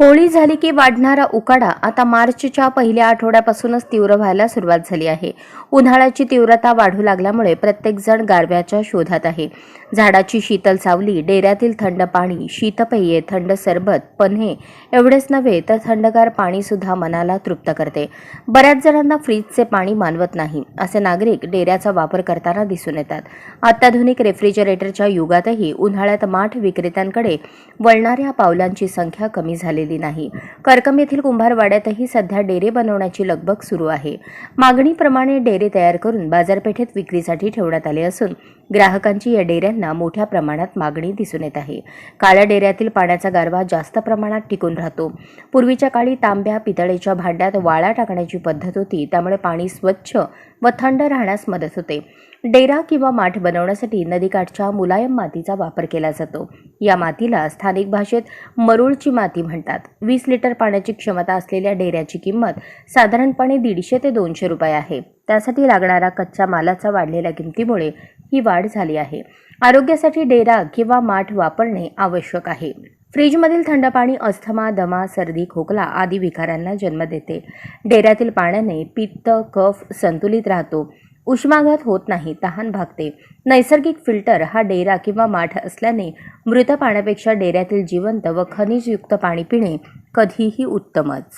होळी झाली की वाढणारा उकाडा आता मार्चच्या पहिल्या आठवड्यापासूनच तीव्र व्हायला सुरुवात झाली आहे. उन्हाळ्याची तीव्रता वाढू लागल्यामुळे प्रत्येकजण गारव्याच्या शोधात आहे. झाडाची शीतल सावली डेऱ्यातील थंड पाणी शीतपेये थंड सरबत पन्हे एवढेच नव्हे तर थंडगार पाणीसुद्धा मनाला तृप्त करते. बऱ्याच जणांना फ्रीजचे पाणी मानवत नाही असे नागरिक डेऱ्याचा वापर करताना दिसून येतात. अत्याधुनिक रेफ्रिजरेटरच्या युगातही उन्हाळ्यात माठ विक्रेत्यांकडे वळणाऱ्या पावलांची संख्या कमी झालेली नाही. करकम येथील कुंभारवाड्यातही सध्या डेरे बनवण्याची लगबग सुरू आहे. मागणीप्रमाणे डेरे तयार करून बाजारपेठेत विक्रीसाठी ठेवण्यात आले असून ग्राहकांची या डेऱ्यांना मोठ्या प्रमाणात मागणी दिसून येत आहे. काळ्या डेऱ्यातील पाण्याचा गारवा जास्त प्रमाणात टिकून राहतो. पूर्वीच्या काळी तांब्या पितळेच्या भांड्यात वाळा टाकण्याची पद्धत होती त्यामुळे पाणी स्वच्छ व थंड राहण्यास मदत होते. डेरा किंवा माठ बनवण्यासाठी नदीकाठच्या मुलायम मातीचा वापर केला जातो. या मातीला स्थानिक भाषेत मरुळची माती म्हणतात. वीस लिटर पाण्याची क्षमता असलेल्या डेऱ्याची किंमत साधारणपणे दीडशे ते दोनशे रुपये आहे. त्यासाठी लागणारा कच्च्या मालाचा वाढलेल्या किमतीमुळे ही वाढ झाली आहे. आरोग्यासाठी डेरा किंवा माठ वापरणे आवश्यक आहे. फ्रीजमधील थंड पाणी अस्थमा दमा सर्दी खोकला आदी विकारांना जन्म देते. डेऱ्यातील पाण्याने पित्त कफ संतुलित राहतो. उष्माघात होत नाही तहान भागते. नैसर्गिक फिल्टर हा डेरा किंवा माठ असल्याने मृत पाण्यापेक्षा डेऱ्यातील जिवंत व खनिजयुक्त पाणी पिणे कधीही उत्तमच.